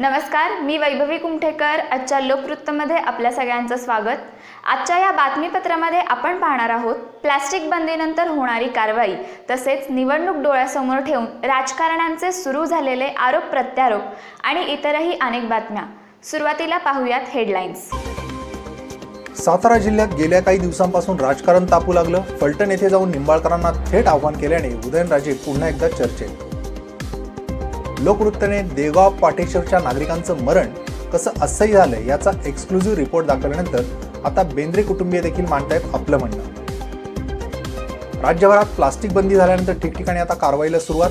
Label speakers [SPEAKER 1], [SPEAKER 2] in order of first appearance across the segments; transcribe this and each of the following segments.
[SPEAKER 1] नमस्कार मी वैभवी कुमठेकर आजच्या लोकवृत्तमध्ये आपल्या सगळ्यांचं स्वागत. आजच्या या बातमीपत्रामध्ये आपण पाहणार आहोत प्लॅस्टिक बंदीनंतर होणारी कारवाई तसेच निवडणूक डोळ्यासमोर ठेवून राजकारण्यांचे सुरू झालेले आरोप प्रत्यारोप आणि इतरही अनेक बातम्या. सुरुवातीला पाहूयात हेडलाईन्स
[SPEAKER 2] सातारा जिल्ह्यात गेल्या काही दिवसांपासून राजकारण तापू लागलं. फलटण येथे जाऊन निंबाळकरांना थेट आव्हान केल्याने उदयनराजे पुन्हा एकदा चर्चेत. लोकवृत्तने देगाव पाटेश्वरच्या नागरिकांचं मरण कसं असह्य झालं याचा एक्सक्लुझिव्ह रिपोर्ट दाखवल्यानंतर आता बेंद्रे कुटुंबीय देखील मांडतायत आपलं म्हणणं. राज्यभरात प्लास्टिक बंदी झाल्यानंतर ठिकठिकाणी आता कारवाईला सुरुवात.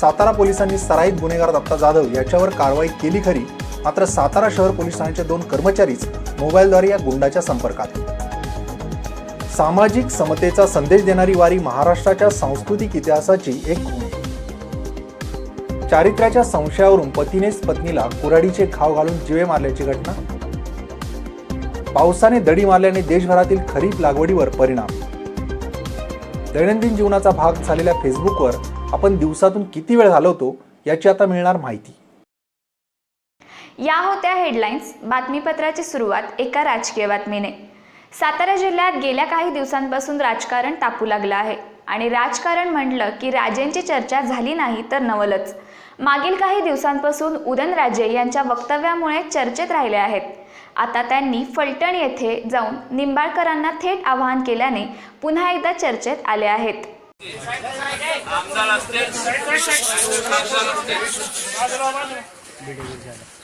[SPEAKER 2] सातारा पोलिसांनी सराईत गुन्हेगार दत्ता जाधव याच्यावर कारवाई केली खरी मात्र सातारा शहर पोलीस ठाण्याचे दोन कर्मचारीच मोबाईलद्वारे या गुंडाच्या संपर्कात. सामाजिक समतेचा संदेश देणारी वारी महाराष्ट्राच्या सांस्कृतिक इतिहासाची एक खूण चारित्र्याच्या संशयावरून पतीनेच पत्नीला कुऱ्हाडीचे घाव घालून जिवे मारल्याची घटना. पावसाने दडी मारल्याने देशभरातील खरीप लागवडीवर परिणाम. दैनंदिन जीवनाचा भाग झालेल्या फेसबुकवर आपण दिवसातून किती वेळ घालवतो याची आता मिळणार माहिती.
[SPEAKER 1] या होत्या हेडलाईन्स बातमीपत्राची सुरुवात एका राजकीय बातमीने. सातारा जिल्ह्यात गेल्या काही दिवसांपासून राजकारण तापू लागलं आहे आणि राजकारण म्हटलं की राजेंची चर्चा झाली नाही तर नवलच. मागील काही दिवसांपासून उदयनराजे यांच्या वक्तव्यामुळे चर्चेत राहिले आहेत. आता त्यांनी फलटण येथे जाऊन निंबाळकरांना थेट आवाहन केल्याने पुन्हा एकदा चर्चेत आले आहेत.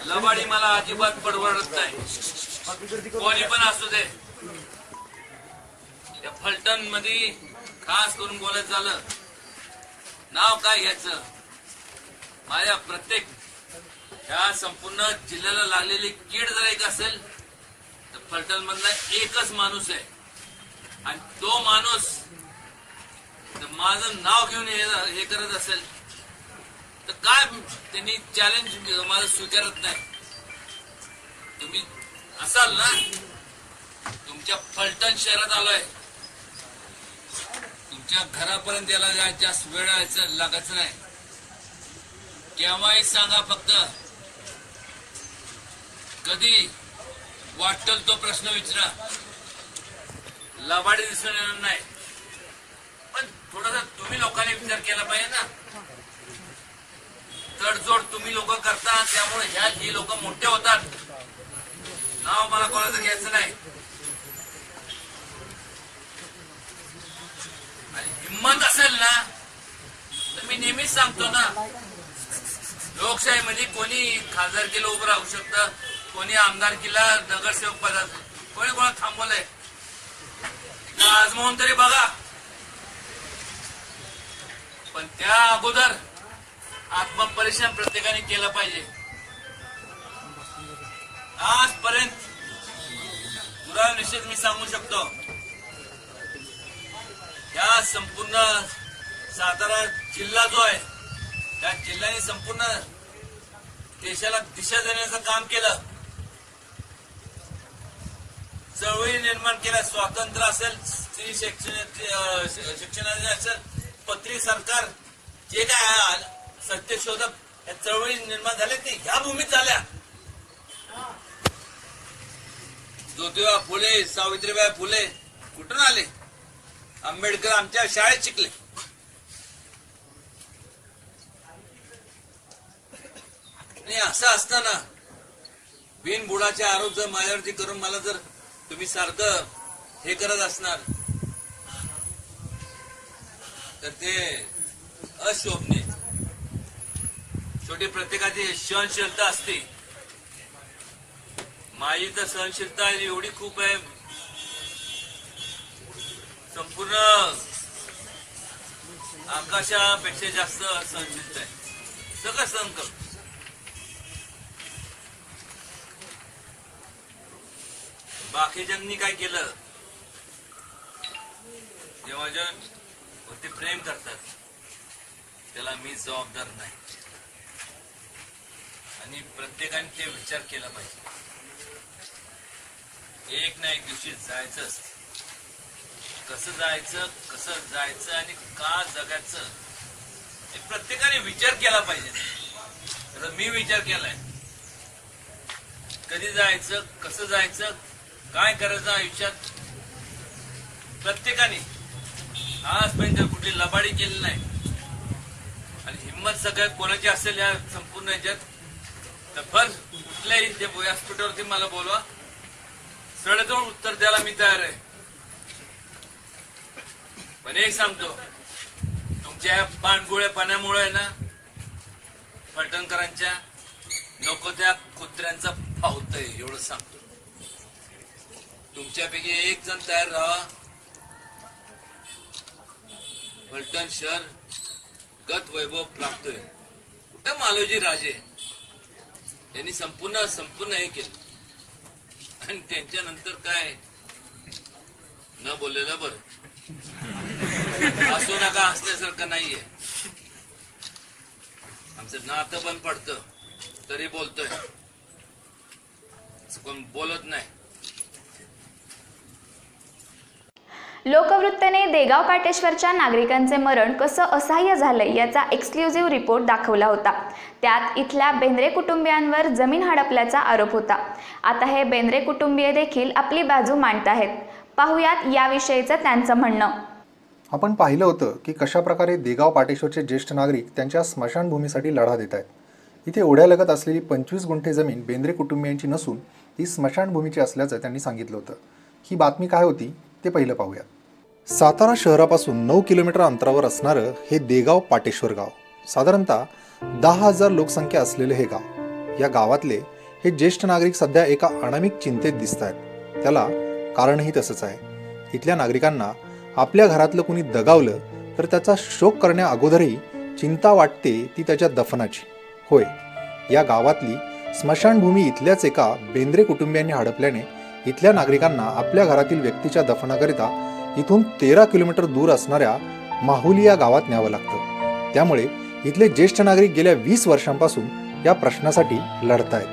[SPEAKER 3] लबाडी मला अजिबात परवडत नाही. कोणी पण असू दे. फलटणमध्ये खास करून बोलायचं झालं नाव काय घ्यायचं? माझ्या प्रत्येक ह्या संपूर्ण जिल्ह्याला लागलेली कीड जर एक असेल तर फलटण मधला एकच माणूस आहे. आणि तो माणूस जर माझं नाव घेऊन हे करत असेल तर काय त्यांनी चॅलेंज माझं स्वीकारत नाही. तुम्ही असाल ना तुमच्या फलटण शहरात आलोय. तुमच्या घरापर्यंत यायला जास्त वेळ लागायचं नाही. केव्हाही सांगा फक्त. कधी वाटल तो प्रश्न विचारा. लबाडी दिसून येणार नाही. पण थोडासा तुम्ही लोकांनी विचार केला पाहिजे ना. तडजोड तुम्ही लोक करता त्यामुळे ह्या ही लोक मोठे होतात नाव मला कोणाचं घ्यायचं नाही. आणि हिंमत असेल ना तर मी नेहमीच सांगतो ना लोकशाही म्हणजे कोणी खासदारकीला उभं राहू शकतं कोणी आमदार किल्ला नगरसेवक पदात कोणी कोणा थांबवलंय? आज आजमावून तरी बघा. पण त्या अगोदर आत्मपरिश्रम प्रत्येकाने केलं पाहिजे. आजपर्यंत पुरा निश्चित मी सांगू शकतो. या संपूर्ण सातारा जिल्हा जो आहे त्या जिल्ह्याने संपूर्ण देशाला दिशा देण्याचं काम केलं. चळवळी निर्माण केल्या. स्वातंत्र्य असेल स्त्री शिक्षण शिक्षणाचे असेल पत्री सरकार जे काय सत्यशोधक या चळवळी निर्माण झाल्या ते ह्या भूमीत झाल्या ज्योतिबा फुले सावित्रीबाई फुले कुठून आले? आंबेडकर आमच्या शाळेत शिकले. आणि असं असताना बिनबुडाचे आरोप जर माझ्यावरती करून मला जर तुम्ही सारखं हे करत असणार तर ते अशोभने शेवटी प्रत्येकाची सहनशीलता असते. माझी तर सहनशीलता एवढी खूप आहे. संपूर्ण आकाशापेक्षा जास्त सहनशीलता आहे. सगळं सहन करतो बाकीच्यांनी काय केलं? जेव्हा जे वरती प्रेम करतात. त्याला मी जबाबदार नाही. आणि प्रत्येकाने ते विचार केला पाहिजे. एक ना एक दिवशी जायचंच. कसं जायचं कसं जायचं आणि का जगायचं हे प्रत्येकाने विचार केला पाहिजे. आता मी विचार केलाय. कधी जायचं कसं जायचं काय करायचं आयुष्यात प्रत्येकाने. आजपर्यंत कुठली लबाडी केली नाही. आणि हिंमत सगळ्यात कोणाची असेल या संपूर्ण याच्यात? तर बस कुठल्याही ते व्यासपीठावरती मला बोलवा. सडजवळ उत्तर द्यायला मी तयार आहे. पण एक सांगतो तुमच्या या पाणगुळेपणामुळे ना फलटणकरांच्या नको त्या कुत्र्यांचा फावतय एवढं सांगतो. तुमच्यापैकी एक जण तयार राहा. फलटण शहर गत वैभव प्राप्तोय. कुठे मालोजी राजे? यांनी संपूर्ण संपूर्ण हे केलं. आणि त्यांच्या नंतर काय? न बोललेलं बरं. हसू नका हसण्यासारखं नाहीये. आमचं नातं पण पडतं. तरी बोलतोय. कोण बोलत नाही.
[SPEAKER 1] लोकवृत्तने देगाव काटेश्वरच्या नागरिकांचे मरण कसं असह्य झालंय याचा एक्सक्लुझिव्ह रिपोर्ट दाखवला होता. त्यात इथल्या बेंद्रे कुटुंबियांवर जमीन हडपल्याचा आरोप होता. आता हे बेंद्रे कुटुंबीय देखील आपली बाजू मांडत आहेत पाहुयात याविषयीचं त्यांचं म्हणणं.
[SPEAKER 2] आपण पाहिलं होतं की कशाप्रकारे देगाव पाटेश्वरचे ज्येष्ठ नागरिक त्यांच्या स्मशानभूमीसाठी लढा देत आहेत इथे ओढ्यालगत असलेली पंचवीस गुंठे जमीन बेंद्रे कुटुंबियांची नसून ती स्मशानभूमीची असल्याचं त्यांनी सांगितलं होतं. ही बातमी काय होती ते पहिलं पाहूयात. सातारा शहरापासून नऊ किलोमीटर अंतरावर असणारं हे देगाव पाटेश्वर गाव. साधारणतः दहा हजार लोकसंख्या असलेले हे गाव. या गावातले हे ज्येष्ठ नागरिक सध्या एका अनामिक चिंतेत दिसत आहेत. त्याला कारणही तसंच आहे. इथल्या नागरिकांना आपल्या घरातलं कुणी दगावलं तर त्याचा शोक करण्या अगोदरही चिंता वाटते ती त्याच्या दफनाची. होय या गावातली स्मशानभूमी इथल्याच एका बेंद्रे कुटुंबियांनी हडपल्याने इथल्या नागरिकांना आपल्या घरातील व्यक्तीच्या दफनाकरिता इथून तेरा किलोमीटर दूर असणाऱ्या माहुली या गावात न्यावं लागतं. त्यामुळे इथले ज्येष्ठ नागरिक गेल्या वीस वर्षांपासून या प्रश्नासाठी लढतायत.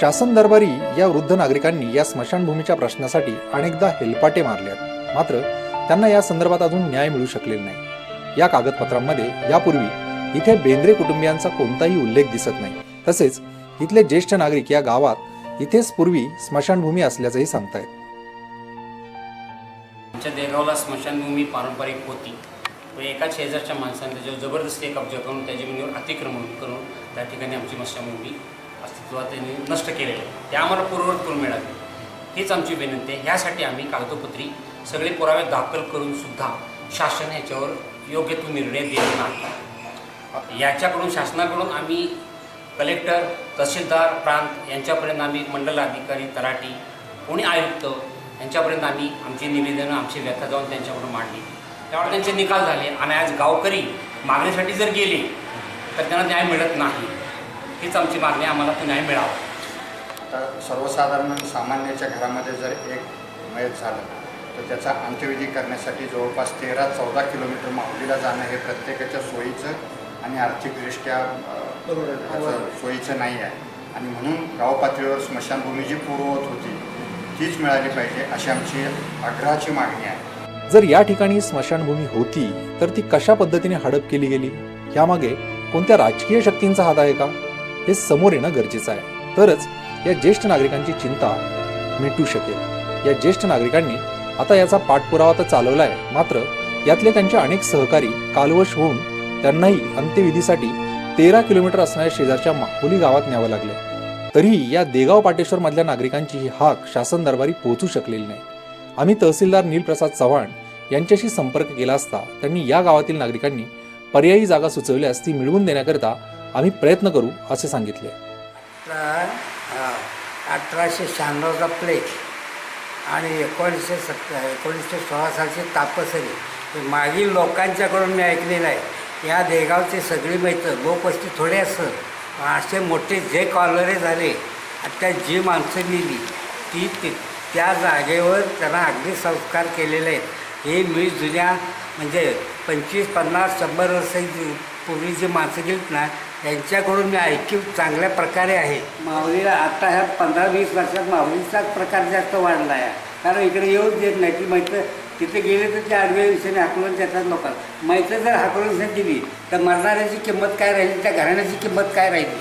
[SPEAKER 2] शासन दरबारी या वृद्ध नागरिकांनी या स्मशानभूमीच्या प्रश्नासाठी अनेकदा हेलपाटे मारले आहेत मात्र त्यांना या संदर्भात अजून न्याय मिळू शकलेला नाही. या कागदपत्रांमध्ये यापूर्वी इथे बेंद्रे कुटुंबियांचा कोणताही उल्लेख दिसत नाही. तसेच इथले ज्येष्ठ नागरिक या गावात इथेच पूर्वी स्मशानभूमी असल्याचंही सांगतायत.
[SPEAKER 4] आमच्या देगावला स्मशानभूमी पारंपरिक होती. पण एका शेजारच्या माणसाने त्याच्यावर जबरदस्ती कब्जा करून त्या जमिनीवर अतिक्रमण करून त्या ठिकाणी आमची स्मशानभूमी अस्तित्वात त्यांनी नष्ट केलेली. आहे ते आम्हाला पूर्ववत करून मिळाली. हीच आमची विनंती आहे. ह्यासाठी आम्ही कागदोपत्री सगळे पुरावे दाखल करून सुद्धा शासन ह्याच्यावर योग्य तो निर्णय देत नाही. याच्याकडून शासनाकडून आम्ही कलेक्टर तहसीलदार प्रांत यांच्यापर्यंत आम्ही मंडल अधिकारी तलाठी कोणी आयुक्त यांच्यापर्यंत आम्ही आमची निवेदनं आमची व्यथा जाऊन त्यांच्याकडून मांडली. त्यामुळे त्यांचे निकाल झाले. आणि आज गावकरी मागणीसाठी जर गेले तर त्यांना न्याय मिळत नाही. हीच आमची मागणी आम्हाला तो न्याय मिळावा.
[SPEAKER 5] तर सर्वसाधारण सामान्याच्या घरामध्ये जर एक मयत झालं तर त्याचा अंत्यविधी करण्यासाठी जवळपास तेरा चौदा किलोमीटर माहुलीला जाणं हे प्रत्येकाच्या सोयीचं आणि आर्थिकदृष्ट्या सोयीचं नाही आहे. आणि म्हणून गाव पातळीवर स्मशानभूमी जी पूर्ववत होती तीच मिळाली पाहिजे अशी आमची आग्रहाची मागणी आहे.
[SPEAKER 2] जर या ठिकाणी स्मशानभूमी होती तर ती कशा पद्धतीने हडप केली गेली? यामागे कोणत्या राजकीय शक्तींचा हात आहे का? हे समोर येणं गरजेचं आहे. तरच या ज्येष्ठ नागरिकांची चिंता मिटू शकेल. या ज्येष्ठ नागरिकांनी आता याचा पाठपुरावा तर चालवला आहे मात्र यातले त्यांचे अनेक सहकारी कालवश होऊन त्यांनाही अंत्यविधीसाठी तेरा किलोमीटर असणाऱ्या शेजारच्या माहुली गावात न्यावं लागले तरीही या देगाव पाटेश्वर मधल्या नागरिकांची ही हाक शासन दरबारी पोहोचू शकलेली नाही. आम्ही तहसीलदार नीलप्रसाद चव्हाण यांच्याशी संपर्क केला असता त्यांनी या गावातील नागरिकांनी पर्यायी जागा सुचवल्यास ती मिळवून देण्याकरिता आम्ही प्रयत्न करू असे सांगितले.
[SPEAKER 6] तर अठराशे शहाण्णवचा प्लेग आणि एकोणीसशे सत्त एकोणीसशे सोळा सालची तापसरी हे मागील लोकांच्याकडून मी ऐकलेलं आहे या देगावचे सगळी मैत्र लोकवस्ती थोडे असं असे मोठे जे कॉलरे झाले त्या जी माणसं लिहिली ती ती त्या जागेवर त्यांना अगदी संस्कार केलेले आहेत. हे मी जुन्या म्हणजे पंचवीस पन्नास शंभर वर्ष पूर्वी जी माणसं गेलीत ना त्यांच्याकडून मी ऐकीव चांगल्या प्रकारे आहे. माऊलीला आता ह्या पंधरा वीस वर्षात माऊलीचाच प्रकार जास्त वाढला आहे कारण इकडे येऊच देत नाही ती माहिती तिथे गेले तर ते आडव्या दिशेने हाकलून देतात लोकांना. माहिती जर हाकलून दिली तर मरणाऱ्याची किंमत काय राहिली? त्या घराण्याची किंमत काय राहिली?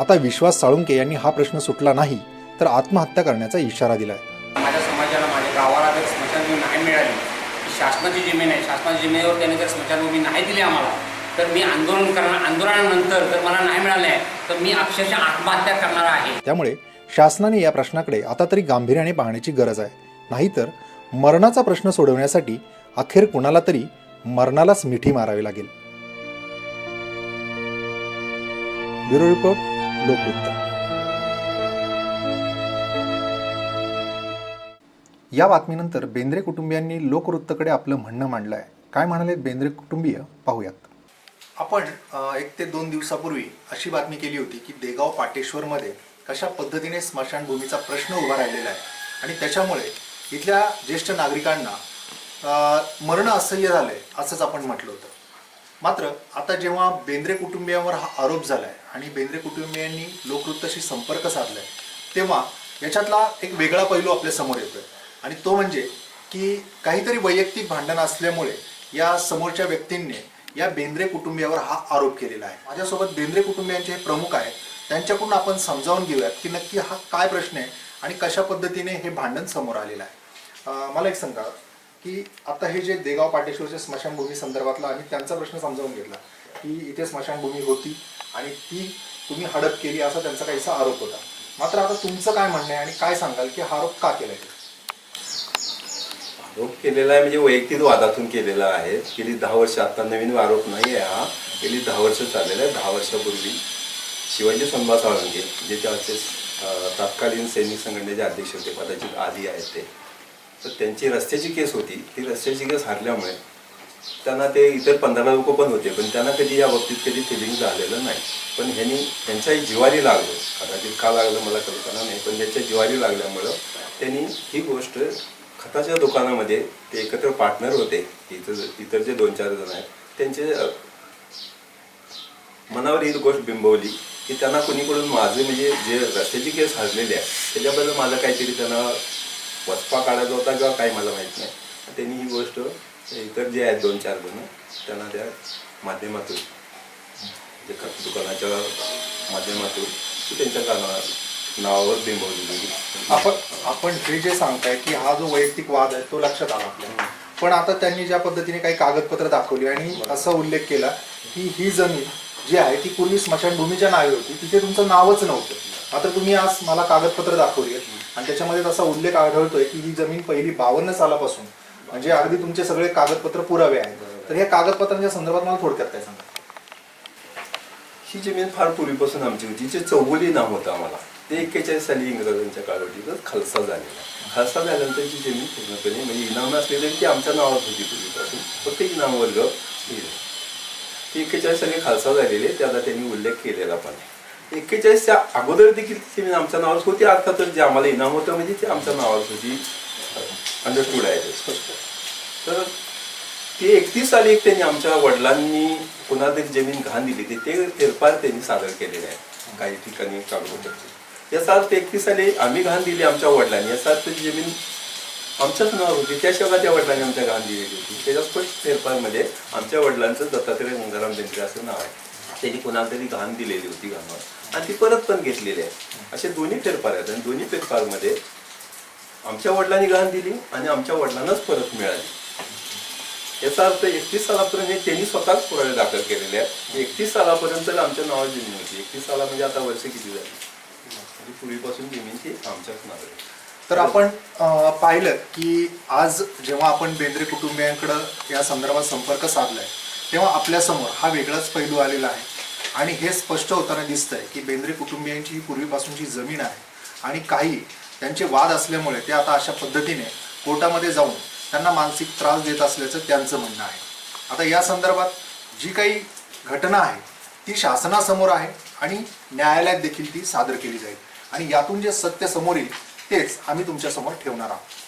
[SPEAKER 2] आता विश्वास साळुंके यांनी हा प्रश्न सुटला नाही तर आत्महत्या करण्याचा इशारा दिलाय.
[SPEAKER 4] माझ्या समाजाला माझ्या गावाला जर स्मशानभूमी नाही मिळाली ही शासनाची जमीन आहे शासनाच्या जमिनीवर त्याने जर स्मशानभूमी नाही दिली आम्हाला तर मी आंदोलन करणार आंदोलनानंतर जर मला नाही मिळाले तर मी अक्षरशः आत्महत्या करणार आहे.
[SPEAKER 2] त्यामुळे शासनाने या प्रश्नाकडे आता तरी गांभीर्याने पाहण्याची गरज आहे. नाहीतर मरणाचा प्रश्न सोडवण्यासाठी अखेर कुणाला तरी मरणालाच मिठी मारावी लागेल. Bureau report Lokvrutta. या बातमीनंतर बेंद्रे कुटुंबियांनी लोकवृत्तकडे आपलं म्हणणं मांडलं आहे काय म्हणाले बेंद्रे कुटुंबीय? पाहूयात. आपण एक ते दोन दिवसापूर्वी अशी बातमी केली होती की देगाव पाटेश्वरमध्ये कशा पद्धतीने स्मशानभूमीचा प्रश्न उभा राहिलेला आहे आणि त्याच्यामुळे इथल्या ज्येष्ठ नागरिकांना मरण मरणं असह्य झालंय असंच आपण म्हटलं होतं. मात्र आता जेव्हा बेंद्रे कुटुंबियांवर हा आरोप झालाय आणि बेंद्रे कुटुंबियांनी लोकवृत्ताशी संपर्क साधलाय तेव्हा याच्यातला एक वेगळा पैलू आपल्यासमोर येतोय. आणि तो म्हणजे की काहीतरी वैयक्तिक भांडण असल्यामुळे या समोरच्या व्यक्तींनी या बेंद्रे कुटुंबियावर हा आरोप केलेला आहे. माझ्यासोबत बेंद्रे कुटुंबियांचे हे प्रमुख आहेत. त्यांच्याकडून आपण समजावून घेऊयात की नक्की हा काय प्रश्न आहे आणि कशा पद्धतीने हे भांडण समोर आलेलं आहे. मला एक सांगा की आता हे जे देगाव पाटेश्वरच्या स्मशानभूमी संदर्भातला आम्ही त्यांचा प्रश्न समजावून घेतला की इथे स्मशानभूमी होती आणि ती तुम्ही हडप केली असा त्यांचा काहीसा आरोप होता. मात्र आता तुमचं काय म्हणणं आहे आणि काय सांगाल की हा आरोप का केलाय?
[SPEAKER 7] आरोप केलेला आहे म्हणजे वैयक्तिक वादातून केलेला आहे. गेली दहा वर्ष आता नवीन आरोप नाही आहे हा. गेली दहा वर्ष चाललेला आहे. दहा वर्षापूर्वी शिवाजी संभा साळुंके जे त्याचे तत्कालीन सैनिक संघटनेचे अध्यक्ष होते कदाचित आधी आहेत ते. तर त्यांची रस्त्याची केस होती. ती रस्त्याची केस हारल्यामुळे त्यांना ते इतर पंधरा लोक पण होते पण त्यांना कधी या बाबतीत कधी फिलिंग झालेलं नाही. पण ह्यांनी त्यांच्याही जिवारी लागलो. कदाचित का लागलं मला कल्पना नाही पण त्यांच्या जिवारी लागल्यामुळं त्यांनी ही गोष्ट खताच्या दुकानामध्ये ते एकत्र पार्टनर होते इतर इतर जे दोन चार जण आहेत त्यांचे मनावर ही गोष्ट बिंबवली की त्यांना कोणीकडून माझे म्हणजे जे रस्त्याची केस हरलेली आहे त्याच्याबद्दल माझं काहीतरी त्यांना वचपा काढायचा होता किंवा काही मला माहीत नाही. त्यांनी ही गोष्ट इतर जे आहेत दोन चार जण त्यांना त्या माध्यमातून जे खत दुकानाच्या माध्यमातून त्यांच्या काना नावावर बिंबवली गेली
[SPEAKER 2] आपण आपण हे जे सांगताय की हा जो वैयक्तिक वाद आहे तो लक्षात आला आपल्याला पण आता त्यांनी ज्या पद्धतीने काही कागदपत्र दाखवली आणि असा उल्लेख केला की ही जमीन जी आहे ती पूर्वी स्मशानभूमीच्या नावे होती. तिथे तुमचं नावच नव्हतं. मात्र तुम्ही आज मला कागदपत्र दाखवली आहेत. आणि त्याच्यामध्ये तसा उल्लेख आढळतोय की ही जमीन पहिली बावन्न सालापासून म्हणजे अगदी तुमचे सगळे कागदपत्र पुरावे आहेत. तर या कागदपत्रांच्या संदर्भात मला थोडक्यात काय सांगा
[SPEAKER 7] ही जमीन फार पूर्वीपासून आमची होती. जे चौगुली नाव होतं आम्हाला ते एक्केचाळीस साली इंग्रजांच्या काळवटीतच खालसा झालेला. खालसा झाल्यानंतर जी जमीन पूर्णपणे म्हणजे इनाम असलेली ती आमच्या नावात होती पूर्वीपासून. फक्त इनाम वर्ग. ती एक्केचाळीस साली खालसा झालेली त्याचा त्यांनी उल्लेख केलेला पण आहे. एक्केचाळीसच्या अगोदर देखील ती जमीन आमच्या नावावर होती. अर्थातच जे आम्हाला इनाम होतं म्हणजे ते आमच्या नावावर होती. अंडरस्टूड आहे. तर ती एकतीस साली एक त्यांनी आमच्या वडिलांनी पुन्हा तरी जमीन घाण दिली ते ते त्यांनी सादर केलेले आहे. काही ठिकाणी कागदपत्र याचा अर्थ एकतीस साली आम्ही घाण दिली आमच्या वडिलांनी. याचा अर्थ ती जमीन आमच्याच नावावर होती. त्याशिवाय त्या वडिलांनी आमच्या घाण दिलेली होती. त्याच्या स्पष्ट फेरफारमध्ये आमच्या वडिलांचं दत्तात्रय गंगाराम बेंद्रे असं नाव आहे. त्यांनी कोणाला तरी घाण दिलेली होती घाणावर आणि ती परत पण घेतलेली आहे. असे दोन्ही फेरफार आहेत. आणि दोन्ही फेरफारमध्ये आमच्या वडिलांनी गहाण दिली आणि आमच्या वडिलांनाच परत मिळाली. याचा अर्थ एकतीस सालापर्यंत त्यांनी स्वतःच पुरावे दाखल केलेले आहेत. एकतीस सालापर्यंत आमच्या नावावर जमीन होती. एकतीस साला म्हणजे आता वर्ष किती झाली? म्हणजे पूर्वीपासून जमीन ती आमच्याच नावे
[SPEAKER 2] तर आपण पाहिलं की आज जेव्हा आपण बेंद्रे कुटुंबियांकडं या संदर्भात संपर्क साधलाय तेव्हा आपल्यासमोर हा वेगळाच पैलू आलेला आहे. आणि हे स्पष्ट होताना दिसतंय की बेंद्रे कुटुंबियांची ही पूर्वीपासूनची जमीन आहे आणि काही त्यांचे वाद असल्यामुळे ते आता अशा पद्धतीने कोर्टामध्ये जाऊन त्यांना मानसिक त्रास देत असल्याचं त्यांचं म्हणणं आहे. आता या संदर्भात जी काही घटना आहे ती शासनासमोर आहे आणि न्यायालयात देखील ती सादर केली जाईल. आणि यातून जे सत्य समोर येईल तेच आम्ही तुमच्यासमोर ठेवणार आहोत.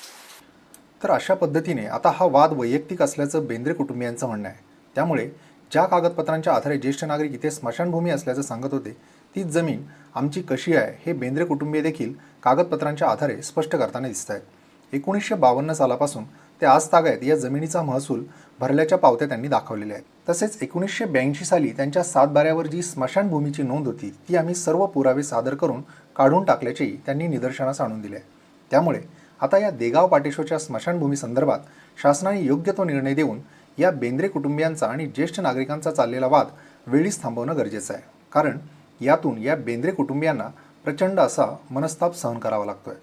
[SPEAKER 2] तर अशा पद्धतीने आता हा वाद वैयक्तिक असल्याचं बेंद्रे कुटुंबियांचं म्हणणं आहे. त्यामुळे ज्या कागदपत्रांच्या आधारे ज्येष्ठ नागरिक इथे स्मशानभूमी असल्याचं सांगत होते तीच जमीन आमची कशी आहे हे बेंद्रे कुटुंबीय देखील कागदपत्रांच्या आधारे स्पष्ट करताना दिसत आहेत एकोणीसशे बावन्न सालापासून ते आज तागायत या जमिनीचा महसूल भरल्याच्या पावत्या त्यांनी दाखवलेल्या आहेत. तसेच एकोणीसशे ब्याऐंशी साली त्यांच्या सातबाऱ्यावर जी स्मशानभूमीची नोंद होती ती आम्ही सर्व पुरावे सादर करून काढून टाकल्याचेही त्यांनी निदर्शनास आणून दिले आहे त्यामुळे आता या देगाव पाटेश्वरच्या स्मशानभूमी संदर्भात शासनाने योग्य तो निर्णय देऊन या बेंद्रे कुटुंबियांचा आणि ज्येष्ठ नागरिकांचा चाललेला वाद वेळीच थांबवणं गरजेचं आहे. कारण यातून या बेंद्रे कुटुंबियांना प्रचंड असा मनस्ताप सहन करावा लागतोय.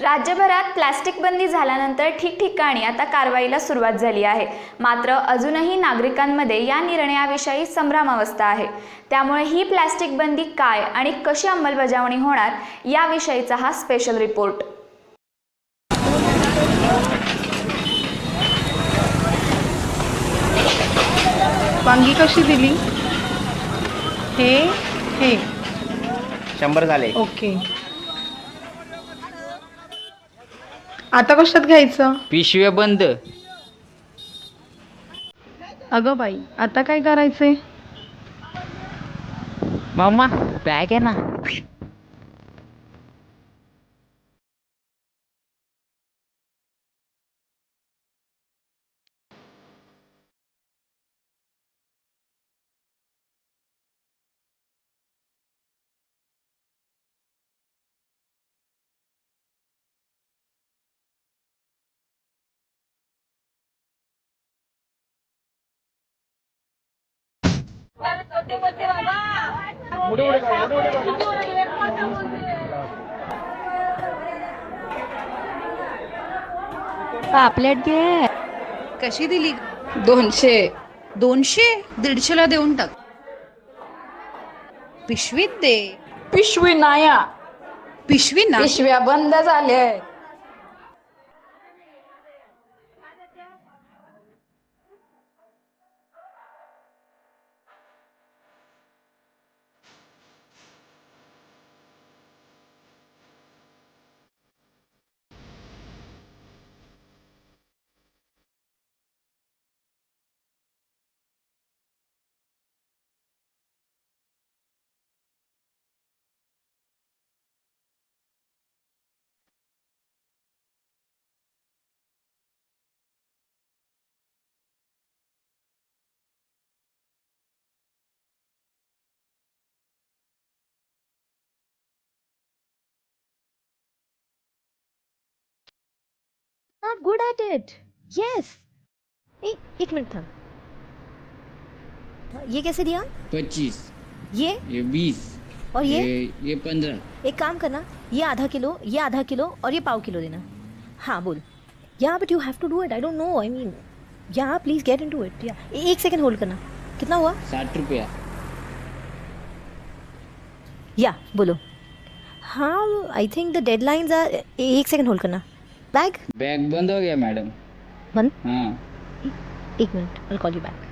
[SPEAKER 1] राज्यभरात प्लॅस्टिक बंदी झाल्यानंतर ठिकठिकाणी आता कारवाईला सुरुवात झाली आहे. मात्र अजूनही नागरिकांमध्ये या निर्णयाविषयी संभ्रमावस्था आहे. त्यामुळे ही प्लॅस्टिक बंदी काय आणि कशी अंमलबजावणी होणार याविषयीचा हा स्पेशल रिपोर्ट
[SPEAKER 8] वांगी कशी दिली? हे हे.
[SPEAKER 9] शंभर झाले.
[SPEAKER 8] ओके. आता कशात घ्यायचं?
[SPEAKER 9] पिशव्या बंद.
[SPEAKER 8] अगं बाई आता काय करायचंय?
[SPEAKER 9] मामा बॅग आहे ना.
[SPEAKER 10] पापलेट घे.
[SPEAKER 8] कशी दिली?
[SPEAKER 10] दोनशे. दोनशे? दीडशेला देऊन टाक. पिशवीत दे.
[SPEAKER 11] पिशवी नाया.
[SPEAKER 10] पिशवी ना?
[SPEAKER 11] पिशव्या बंद झाल्या.
[SPEAKER 10] Not good at it yes एक मिनट था. ये कैसे दिया?
[SPEAKER 9] पच्चीस।
[SPEAKER 10] ये?
[SPEAKER 9] ये बीस।
[SPEAKER 10] और ये?
[SPEAKER 9] ये पंधरा
[SPEAKER 10] एक काम करना ये आधा किलो ये आधा किलो और ये पाव किलो देना। हाँ बोल। Yeah but you have to do it I don't know I mean yeah please get into it yeah एक सेकंड होल्ड करना। कितना हुआ?
[SPEAKER 9] साठ रुपया।
[SPEAKER 10] या बोलो। हाँ I think the deadlines are एक सेकंड होल्ड करना। बैग?
[SPEAKER 9] बॅग बंद हो गया मॅडम.
[SPEAKER 10] बंद?
[SPEAKER 9] हाँ.
[SPEAKER 10] एक minute call you back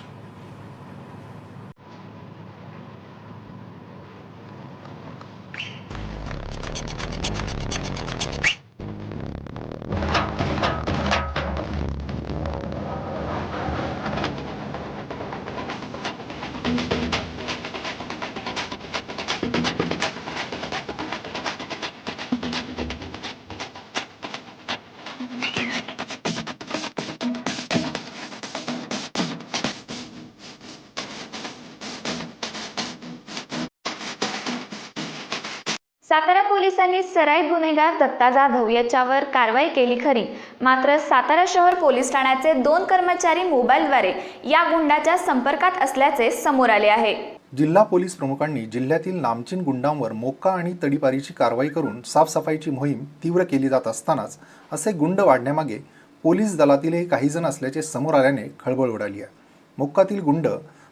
[SPEAKER 1] Satara पोलिसांनी सराईत गुन्हेगार दत्ता जाधव याच्यावर कारवाई केली खरी. मात्र सातारा शहर पोलीस ठाण्याचे दोन कर्मचारी मोबाईलद्वारे या गुंडाच्या संपर्कात असल्याचे समोर आले आहे.
[SPEAKER 2] जिल्हा पोलीस प्रमुखांनी जिल्ह्यातील नामचीन गुंडांवर मोक्का आणि तडीपारीची कारवाई करून साफसफाईची मोहीम तीव्र केली जात असतानाच असे गुंड वाढण्यामागे पोलीस दलातीलही काही जण असल्याचे समोर आल्याने खळबळ उडाली आहे. मोक्कातील गुंड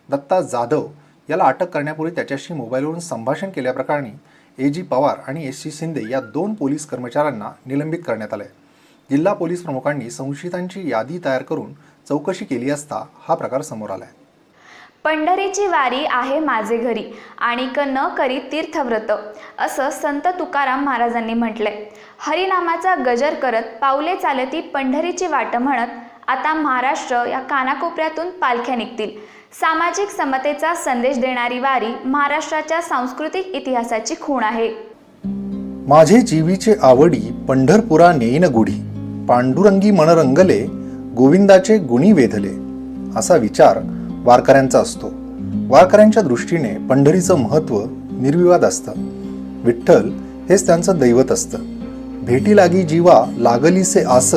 [SPEAKER 2] दत्ता जाधव याला अटक करण्यापूर्वी त्याच्याशी मोबाईलवरून संभाषण केल्याप्रकरणी ए जी पवार आणि एस सी शिंदे या दोन पोलीस कर्मचाऱ्यांना निलंबित करण्यात आले जिल्हा पोलीस प्रमुखांनी संशयितांची यादी तयार करून चौकशी केली असता हा प्रकार समोर आला आहे
[SPEAKER 1] पंढरीची वारी आहे माझे घरी आणि क न करी तीर्थव्रत असं संत तुकाराम महाराजांनी म्हटलंय. हरिनामाचा गजर करत पावले चालती पंढरीची वाट म्हणत आता महाराष्ट्र या कानाकोपऱ्यातून पालख्या निघतील. सामाजिक समतेचा संदेश देणारी वारी महाराष्ट्राच्या सांस्कृतिक इतिहासाची खूण आहे.
[SPEAKER 2] माझे जीवीचे आवडी पंढरपुरा नेईन गुढी पांडुरंगी मनरंगले गोविंदाचे गुणी वेधले असा विचार वारकऱ्यांचा असतो. वारकऱ्यांच्या दृष्टीने पंढरीचं महत्त्व निर्विवाद असतं. विठ्ठल हेच त्यांचं दैवत असतं. भेटी लागी जीवा लागलीसे आस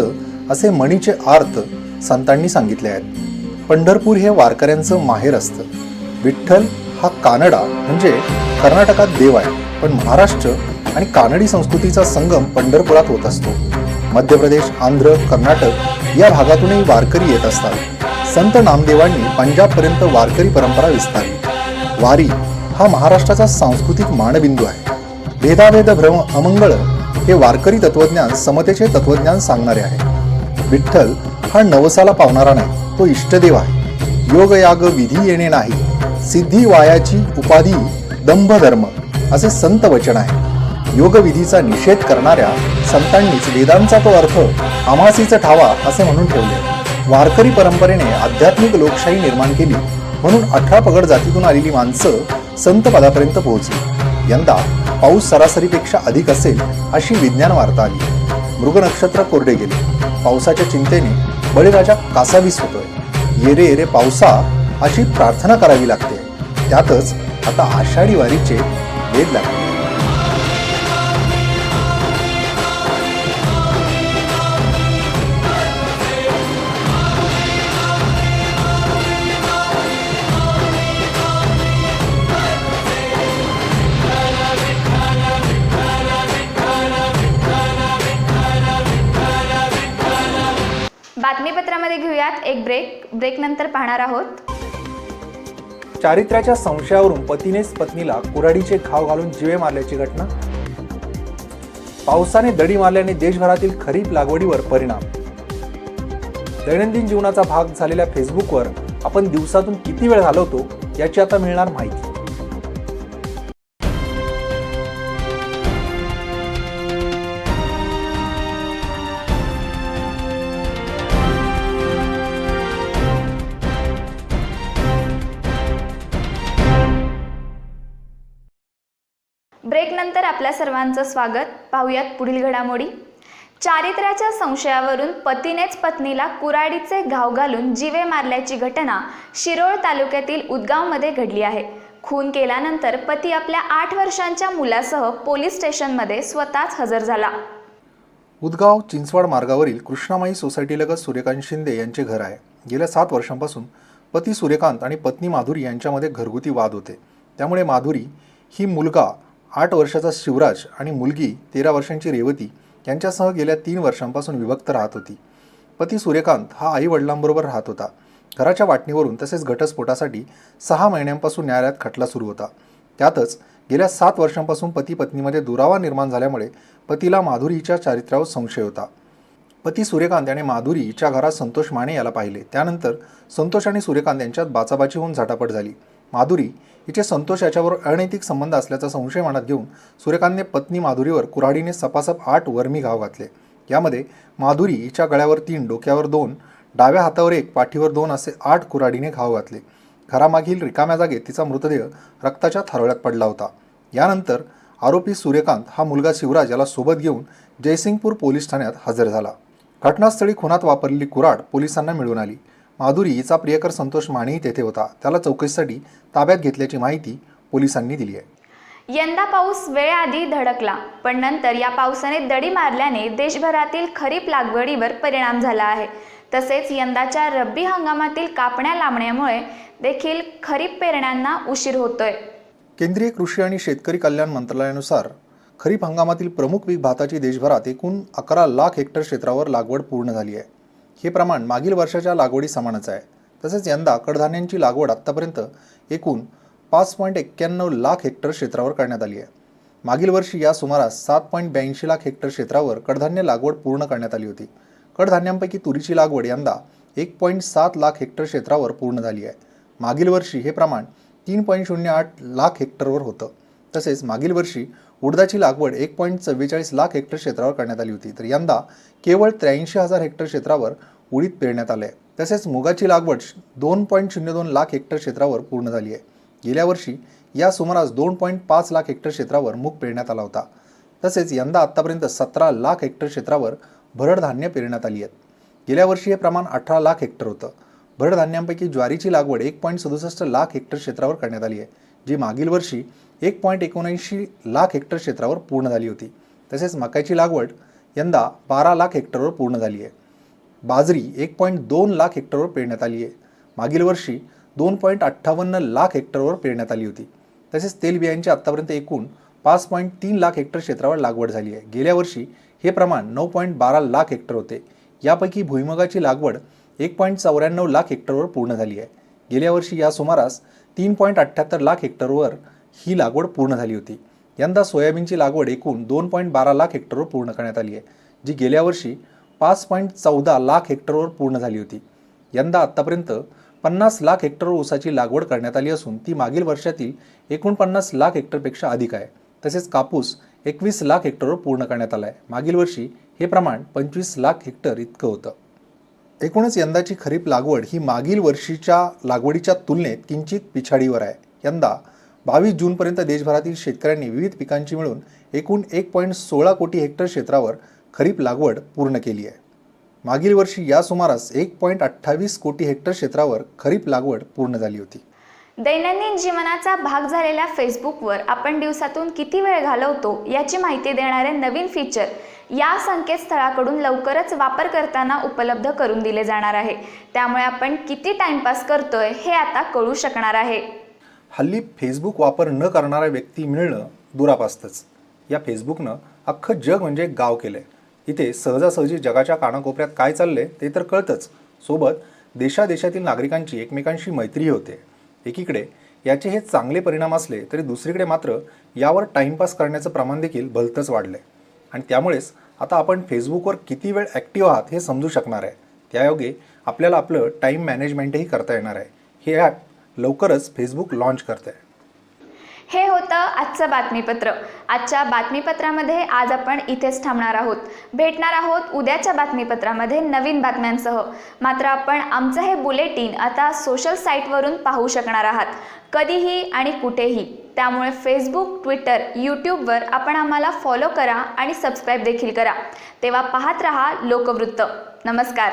[SPEAKER 2] असे मणीचे आर्थ संतांनी सांगितले आहेत. पंढरपूर हे वारकऱ्यांचं माहेर असतं. विठ्ठल हा कानडा म्हणजे कर्नाटकात देव आहे पण महाराष्ट्र आणि कानडी संस्कृतीचा संगम पंढरपुरात होत असतो. मध्य प्रदेश आंध्र कर्नाटक या भागातूनही वारकरी येत असतात. संत नामदेवांनी पंजाबपर्यंत वारकरी परंपरा विस्तारली. वारी हा महाराष्ट्राचा सांस्कृतिक मानबिंदू आहे. भेदाभेद भ्रम अमंगळ हे वारकरी तत्वज्ञान समतेचे तत्वज्ञान सांगणारे आहे. विठ्ठल हा नवसाला पावणारा नाही तो इष्टदेव आहे. योगयाग विधी येणे नाही. सिद्धी वायाची उपाधी दंभ धर्म असे संत वचन आहे. योगविधीचा निषेध करणाऱ्या संतांनीच वेदांचा तो अर्थ आमासीचा ठावा असे म्हणून ठेवले. वारकरी परंपरेने आध्यात्मिक लोकशाही निर्माण केली म्हणून अठरा पगड जातीतून आलेली माणसं संत पदापर्यंत पोहोचली. यंदा पाऊस सरासरीपेक्षा अधिक असेल अशी विज्ञान वार्ता आली. मृग नक्षत्र कोरडे गेले. पावसाच्या चिंतेने बळीराजा कासावीस होतोय. येरे येरे पावसा अशी प्रार्थना करावी लागते. त्यातच आता आषाढी वारीचे वेध लागले.
[SPEAKER 1] यामध्ये घेऊयात. एक ब्रेक ब्रेक नंतर पाहणार आहोत.
[SPEAKER 2] चारित्र्याच्या संशयावरून पतीनेच पत्नीला कुऱ्हाडीचे घाव घालून जिवे मारल्याची घटना. पावसाने दडी मारल्याने देशभरातील खरीप लागवडीवर परिणाम. दैनंदिन जीवनाचा भाग झालेल्या फेसबुकवर आपण दिवसातून किती वेळ घालवतो याची आता मिळणार माहिती.
[SPEAKER 1] ब्रेकनंतर आपल्या सर्वांचं स्वागत. पाहूयात पुढील घडामोडी. चारित्र्याच्या संशयावरून पतीनेच पत्नीला कुराडीचे घाव घालून जीवे मारल्याची घटना शिरोळ तालुक्यातील उदगावमध्ये घडली आहे. खून केल्यानंतर पती आपल्या आठ वर्षांच्या मुलासह पोलीस स्टेशनमध्ये स्वतःच हजर झाला.
[SPEAKER 2] उदगाव चिंचवाड मार्गावरील कृष्णामाई सोसायटीलगत सूर्यकांत शिंदे यांचे घर आहे. गेल्या सात वर्षांपासून पती सूर्यकांत आणि पत्नी माधुरी यांच्यामध्ये घरगुती वाद होते. त्यामुळे माधुरी ही मुलगा आठ वर्षाचा शिवराज आणि मुलगी तेरा वर्षांची रेवती यांच्यासह गेल्या तीन वर्षांपासून विभक्त राहत होती. पती सूर्यकांत हा आई वडिलांबरोबर राहत होता. घराच्या वाटणीवरून तसेच घटस्फोटासाठी सहा महिन्यांपासून न्यायालयात खटला सुरू होता. त्यातच गेल्या सात वर्षांपासून पती पत्नीमध्ये दुरावा निर्माण झाल्यामुळे पतीला माधुरीच्या चारित्र्यावर संशय होता. पती सूर्यकांत याने माधुरी हिच्या घरात संतोष माने याला पाहिले. त्यानंतर संतोष आणि सूर्यकांत यांच्यात बाचाबाची होऊन झटापट झाली. माधुरी हिचे संतोष याच्यावर अनैतिक संबंध असल्याचा संशय मनात घेऊन सूर्यकांतने पत्नी माधुरीवर कुऱ्हाडीने सपासप आठ वर्मी घाव घातले. यामध्ये माधुरी हिच्या गळ्यावर तीन डोक्यावर दोन डाव्या हातावर एक पाठीवर दोन असे आठ कुऱ्हाडीने घाव घातले. घरामागील रिकाम्या जागेत तिचा मृतदेह रक्ताच्या थारोळ्यात पडला होता. यानंतर आरोपी सूर्यकांत हा मुलगा शिवराज याला सोबत घेऊन जयसिंगपूर पोलीस ठाण्यात हजर झाला. घटनास्थळी खुनात वापरलेली कुऱ्हाड पोलिसांना मिळून आली. माधुरी हिचा प्रियकर संतोष मानेही तेथे होता. त्याला चौकशीसाठी ताब्यात घेतल्याची माहिती पोलिसांनी दिली आहे.
[SPEAKER 1] यंदा पाऊस वेळेआधी धडकला पण नंतर या पावसाने दडी मारल्याने देशभरातील खरीप लागवडीवर परिणाम झाला आहे. तसेच यंदाच्या रब्बी हंगामातील कापण्या लांबण्यामुळे देखील खरीप पेरण्यांना उशीर होतोय.
[SPEAKER 2] केंद्रीय कृषी आणि शेतकरी कल्याण मंत्रालयानुसार खरीप हंगामातील प्रमुख पीक भाताची देशभरात एकूण अकरा लाख हेक्टर क्षेत्रावर लागवड पूर्ण झाली आहे. हे प्रमाण मागील वर्षाच्या लागवडी समानच आहे. तसेच यंदा कडधान्यांची लागवड आत्तापर्यंत एकूण पाच पॉईंट एक्क्याण्णव लाख हेक्टर क्षेत्रावर करण्यात आली आहे. मागील वर्षी या सुमारास सात पॉईंट ब्याऐंशी लाख हेक्टर क्षेत्रावर कडधान्य लागवड पूर्ण करण्यात आली होती. कडधान्यांपैकी तुरीची लागवड यंदा एक पॉईंट सात लाख हेक्टर क्षेत्रावर पूर्ण झाली आहे. मागील वर्षी हे प्रमाण तीन पॉईंट शून्य आठ लाख हेक्टरवर होतं. तसेच मागील वर्षी उडदाची लागवड एक पॉईंट चव्वेचाळीस लाख हेक्टर क्षेत्रावर करण्यात आली होती. तर यंदा केवळ त्र्याऐंशी हजार हेक्टर क्षेत्रावर उडीद पेरण्यात आले आहे. तसेच मुगाची लागवड दोन पॉईंट शून्य दोन लाख हेक्टर क्षेत्रावर पूर्ण झाली आहे. गेल्या वर्षी या सुमारास दोन पॉईंट पाच लाख हेक्टर क्षेत्रावर मूग पेरण्यात आला होता. तसेच यंदा आत्तापर्यंत सतरा लाख हेक्टर क्षेत्रावर भरड धान्य पेरण्यात आली आहेत. गेल्या वर्षी हे प्रमाण अठरा लाख हेक्टर होतं. भरड धान्यांपैकी ज्वारीची लागवड एक पॉईंट सदुसष्ट लाख हेक्टर क्षेत्रावर करण्यात आली आहे. जी मागील वर्षी एक पॉईंट एकोणऐंशी लाख हेक्टर क्षेत्रावर पूर्ण झाली होती. तसेच मकाची लागवड यंदा बारा लाख हेक्टरवर पूर्ण झाली आहे. बाजरी एक पॉईंट दोन लाख हेक्टरवर पेरण्यात आली आहे. मागील वर्षी दोन पॉईंट अठ्ठावन्न लाख हेक्टरवर पेरण्यात आली होती. तसेच तेलबियांची आत्तापर्यंत एकूण पाच पॉईंट तीन लाख हेक्टर क्षेत्रावर लागवड झाली आहे. गेल्या वर्षी हे प्रमाण नऊ पॉईंट बारा लाख हेक्टर होते. यापैकी भुईमुगाची लागवड एक पॉईंट चौऱ्याण्णव लाख हेक्टरवर पूर्ण झाली आहे. गेल्या वर्षी या सुमारास तीन पॉईंट अठ्ठ्याहत्तर लाख हेक्टरवर ही लागवड पूर्ण झाली होती. यंदा सोयाबीनची लागवड एकूण दोन पॉईंट बारा लाख हेक्टरवर पूर्ण करण्यात आली आहे जी गेल्या वर्षी पाच पॉईंट चौदा लाख हेक्टरवर पूर्ण झाली होती. यंदा आत्तापर्यंत पन्नास लाख हेक्टरवर ऊसाची लागवड करण्यात आली असून ती मागील वर्षातील एकोणपन्नास लाख हेक्टरपेक्षा अधिक आहे. तसेच कापूस एकवीस लाख हेक्टरवर पूर्ण करण्यात आला आहे. मागील वर्षी हे प्रमाण पंचवीस लाख हेक्टर इतकं होतं. एकूणच यंदाची खरीप लागवड ही मागील वर्षीच्या लागवडीच्या तुलनेत किंचित पिछाडीवर आहे. यंदा बावीस जूनपर्यंत देशभरातील शेतकऱ्यांनी विविध पिकांची मिळून एकूण एक पॉईंट सोळा कोटी हेक्टर क्षेत्रावर खरीप लागवड पूर्ण केली आहे. मागील वर्षी या सुमारास एक पॉईंट अठ्ठावीस कोटी हेक्टर क्षेत्रावर खरीप लागवड पूर्ण झाली होती.
[SPEAKER 1] दैनंदिन जीवनाचा भाग झालेल्या फेसबुकवर आपण दिवसातून किती वेळ घालवतो याची माहिती देणारे नवीन फीचर या संकेतस्थळाकडून लवकरच वापरकर्त्यांना उपलब्ध करून दिले जाणार आहे. त्यामुळे आपण किती टाइमपास करतोय हे आता कळू शकणार आहे.
[SPEAKER 2] हल्ली फेसबुक वापर न करणारा व्यक्ती मिळणं दुरापास्तच. या फेसबुकनं अख्खं जग म्हणजे गाव केलं आहे इथे सहजासहजी जगाच्या कानाकोपऱ्यात काय चाललंय ते तर कळतंच. सोबत देशादेशातील नागरिकांची एकमेकांशी मैत्रीही होते. एकीकडे याचे हे चांगले परिणाम असले तरी दुसरीकडे मात्र यावर टाईमपास करण्याचं प्रमाण देखील भलतंच वाढलं आहे आणि त्यामुळेच आता आपण फेसबुकवर किती वेळ ॲक्टिव्ह आहात हे समजू शकणार आहे. त्यायोगे आपल्याला आपलं टाईम मॅनेजमेंटही करता येणार आहे. हे ॲप लवकरच फेसबुक लॉन्च करते
[SPEAKER 1] हे होतं आजचं बातमीपत्र. आजच्या बातमीपत्रामध्ये आज आपण इथेच थांबणार आहोत. भेटणार आहोत उद्याच्या बातमीपत्रामध्ये नवीन बातम्यांसह. मात्र आपण आमचं हे बुलेटिन आता सोशल साईटवरून पाहू शकणार आहात. कधीही आणि कुठेही. त्यामुळे फेसबुक ट्विटर यूट्यूबवर आपण आम्हाला फॉलो करा आणि सबस्क्राईब देखील करा. तेव्हा पाहत रहा लोकवृत्त. नमस्कार.